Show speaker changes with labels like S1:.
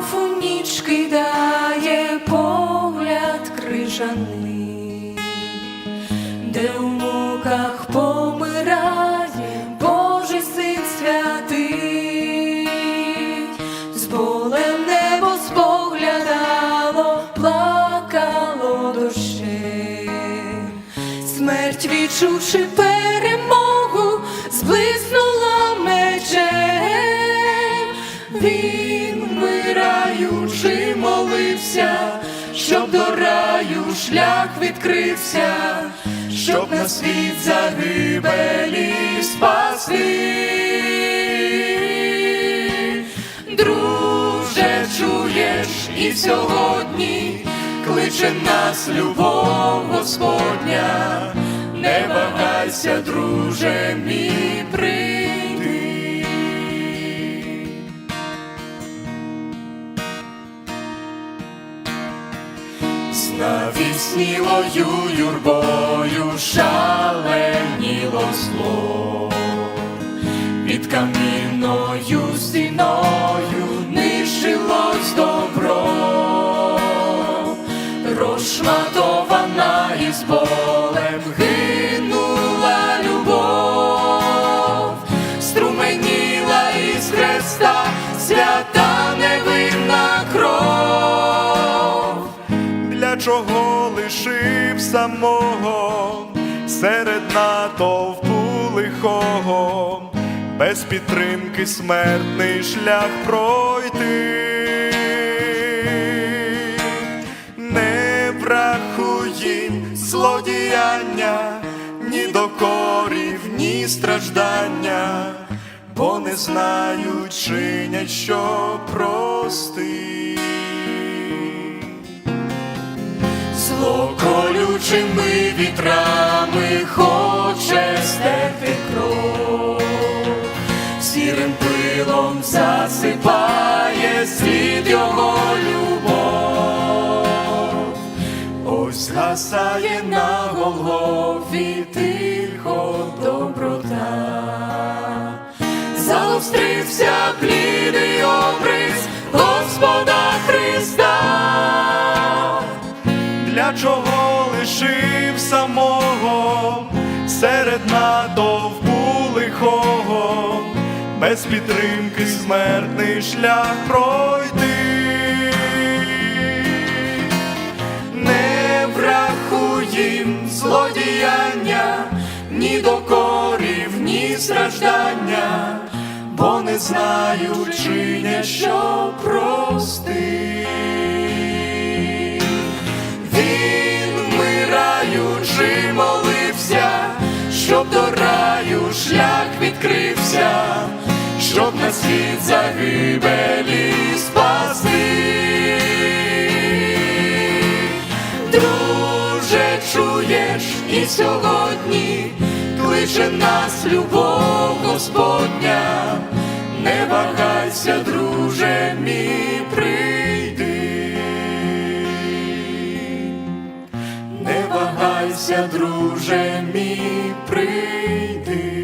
S1: знов у ніч кидає погляд крижаний, де у муках помирає Божий син святий, з болем небо споглядало, плакало дощем, смерть відчувши перемогу, зблиснула мечем, він вмираючи молився, щоб до раю шлях відкрився, щоб на світ загибелі спасти. Друже, чуєш і сьогодні кличе нас любов Господня, не вагайся, друже мій прийди. Навіснілою юрбою шаленіло зло, під камінною стіною нищилось добро, розшматована із болем гинула любов, струменіла із хреста свята
S2: самого серед натовпу лихого, без підтримки смертний шлях пройти. Не врахуй злодіяння, ні докорів, ні страждання, бо не знають, чинять, що прости.
S1: Зло колючими вітрами хоче стерти кров, сірим пилом засипає світ його любов, ось гасає на Голгофі тихо доброта, залустрився
S2: без підтримки смертний шлях пройти, не врахуєм злодіяння, ні докорів, ні страждання, бо не знають, чинять, що прости. Він вмираючи молився, щоб до раю шлях відкрився, щоб на світ загибелі спасти. Друже, чуєш і сьогодні кличе нас любов Господня, не вагайся, друже мій, прийди. Не вагайся, друже мій, прийди.